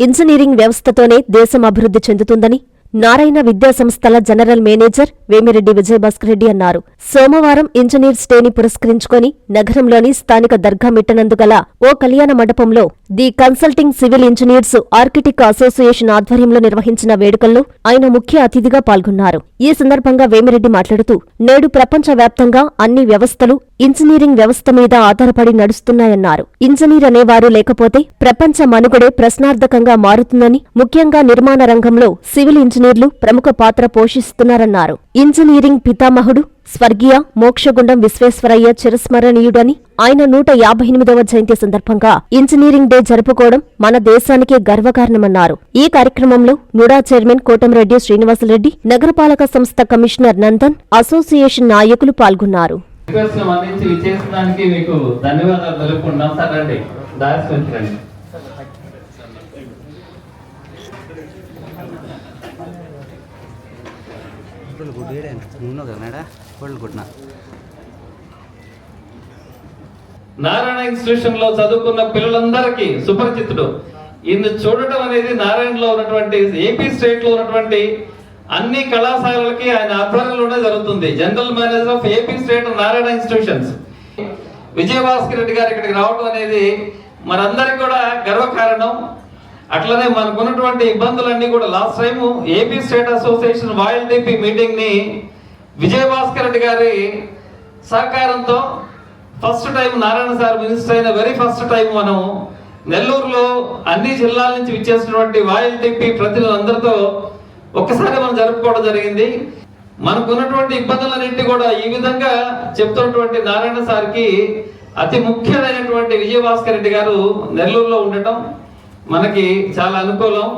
Engineering వ్యవస్థతోనే దేశం అభివృద్ధి చెందుతుందని నారాయణ విద్యాసంస్థల జనరల్ మేనేజర్ వేమిరెడ్డి విజయభాస్కర్ రెడ్డి అన్నారు. సోమవారం ఇంజనీర్స్ డేని పురస్కరించుకొని నగరంలోని స్థానిక దర్గా మిట్టనందుగల ఓ కళ్యాణ మండపంలో the consulting civil engineers architects association ఆధ్వర్యంలో నిర్వహించిన వేడుకల్లో ఆయన ముఖ్య అతిథిగా పాల్గొన్నారు. ఈ సందర్భంగా వేమిరెడ్డి మాట్లాడుతూ నేడు ప్రపంచవ్యాప్తంగా అన్ని వ్యవస్థలు ఇంజనీరింగ్ వ్యవస్థ మీద ఆధారపడి నడుస్తున్నాయన్నారు. ఇంజనీర్ అనేవారు లేకపోతే ప్రపంచ మనుగడే ప్రశ్నార్థకంగా మారుతుందని ముఖ్యంగా నిర్మాణ రంగంలో సివిల్ ఇంజనీర్లు ప్రముఖ పాత్ర పోషిస్తున్నారన్నారు. ఇంజనీరింగ్ పితామహుడు స్వర్గీయ మోక్షగుండం విశ్వేశ్వరయ్య చిరస్మరణీయుడని ఆయన నూట యాభై ఎనిమిదవ జయంతి సందర్భంగా ఇంజనీరింగ్ డే జరుపుకోవడం మన దేశానికే గర్వకారణమన్నారు. ఈ కార్యక్రమంలో నుడా చైర్మన్ కోటంరెడ్డి శ్రీనివాసరెడ్డి నగరపాలక సంస్థ కమిషనర్ నందన్ అసోసియేషన్ నాయకులు పాల్గొన్నారు. రిక్వెస్ట్ అందించి విచ్చేసిన దానికి మీకు ధన్యవాదాలు తెలుపుకుంటున్నాం. సార్ రండి. దాసి రండి నారాయణ ఇన్స్టిట్యూషన్లో చదువుకున్న పిల్లలందరికీ సుపరిచితుడు. ఈయన చూడటం అనేది నారాయణలో ఉన్నటువంటి ఏపీ స్టేట్లో ఉన్నటువంటి అన్ని కళాశాలలకి ఆయన ఆధ్వర్యంలోనే జరుగుతుంది. General manager of AP state Narayana institutions Vijayabhaskar Reddy గారు ఇక్కడికి రావడం అనేది మనందరికి కూడా గర్వకారణం. అట్లనే మనకున్నటువంటి ఇబ్బందులన్నీ కూడా last time AP state association వాయిల్టీపీ మీటింగ్ని విజయభాస్కర్ రెడ్డి గారి సహకారంతో first time Narayana sir minister అయిన వెరీ ఫస్ట్ టైం మనం నెల్లూరులో అన్ని జిల్లాల నుంచి విచ్చేసినటువంటి వాయిల్టీపీ ప్రతినిధులందరితో ఒక్కసారి మనం జరుపుకోవడం జరిగింది. మనకున్నటువంటి ఇబ్బందులన్నింటి కూడా ఈ విధంగా చెప్తున్నటువంటి నారాయణ సార్కి అతి ముఖ్యమైనటువంటి విజయభాస్కర్ రెడ్డి గారు నెల్లూరులో ఉండటం మనకి చాలా అనుకూలం.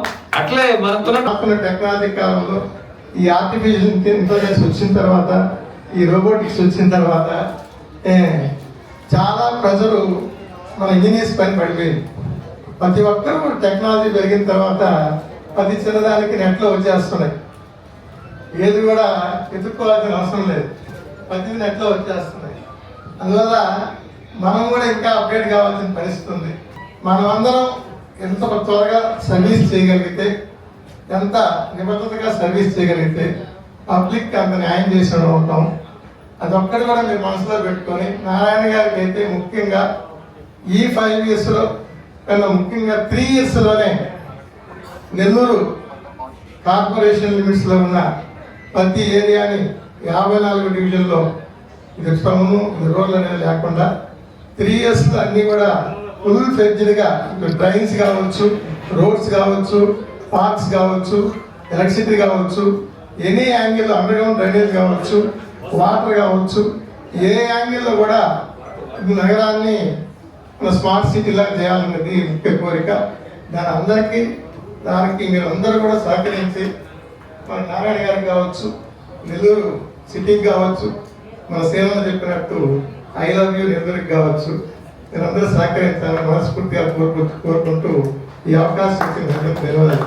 అట్లే మనకున్న టెక్నాలజీ కాలంలో ఈ ఆర్టిఫిషియల్ ఇంటెలిజెన్స్ వచ్చిన తర్వాత ఈ రోబోటిక్స్ వచ్చిన తర్వాత చాలా ప్రజలు మన ఇంజనీర్స్ పని పడిపోయింది. ప్రతి ఒక్కరు టెక్నాలజీ పెరిగిన తర్వాత ప్రతి చిన్నదానికి నెట్లో వచ్చేస్తున్నాయి. ఏది కూడా ఎదుర్కోవాల్సిన అవసరం లేదు. పది నెట్లో వచ్చేస్తున్నాయి. అందువల్ల మనం కూడా ఇంకా అప్డేట్ కావాల్సిన పరిస్థితి ఉంది. మనమందరం ఎంత త్వరగా సర్వీస్ చేయగలిగితే ఎంత నిబద్ధతగా సర్వీస్ చేయగలిగితే పబ్లిక్ అంత న్యాయం చేసిన అది అదొక్కటి కూడా మీరు మనసులో పెట్టుకొని నారాయణ గారికి అయితే ముఖ్యంగా ఈ ఫైవ్ ఇయర్స్లో కన్నా ముఖ్యంగా త్రీ ఇయర్స్లోనే నెల్లూరు కార్పొరేషన్ లిమిట్స్లో ఉన్న ప్రతి ఏరియాని యాభై నాలుగు డివిజన్లో ఇది టౌన్ ఇది రోడ్లు అనేది లేకుండా త్రీ ఇయర్స్లో అన్నీ కూడా ఫుల్ ఫ్లెడ్జ్డ్గా డ్రైన్స్ కావచ్చు రోడ్స్ కావచ్చు పార్క్స్ కావచ్చు ఎలక్ట్రిసిటీ కావచ్చు ఎనీ యాంగిల్లో అండర్గ్రౌండ్ డ్రైనేజ్ కావచ్చు వాటర్ కావచ్చు ఏ యాంగిల్లో కూడా నగరాన్ని మన స్మార్ట్ సిటీలా చేయాలన్నది ముఖ్య కోరిక. దాని అందరికీ దానికి మీరు అందరూ కూడా సహకరించి మన నారాయణ గారికి కావచ్చు నెల్లూరు సిటీకి కావచ్చు మన సేనలో చెప్పినట్టు ఐ లవ్ యూ నెల్లూరికి కావచ్చు మీరందరూ సహకరించాలని మనస్ఫూర్తిగా కోరుకుంటూ కోరుకుంటూ ఈ అవకాశం ఇచ్చిన ధన్యవాదాలు.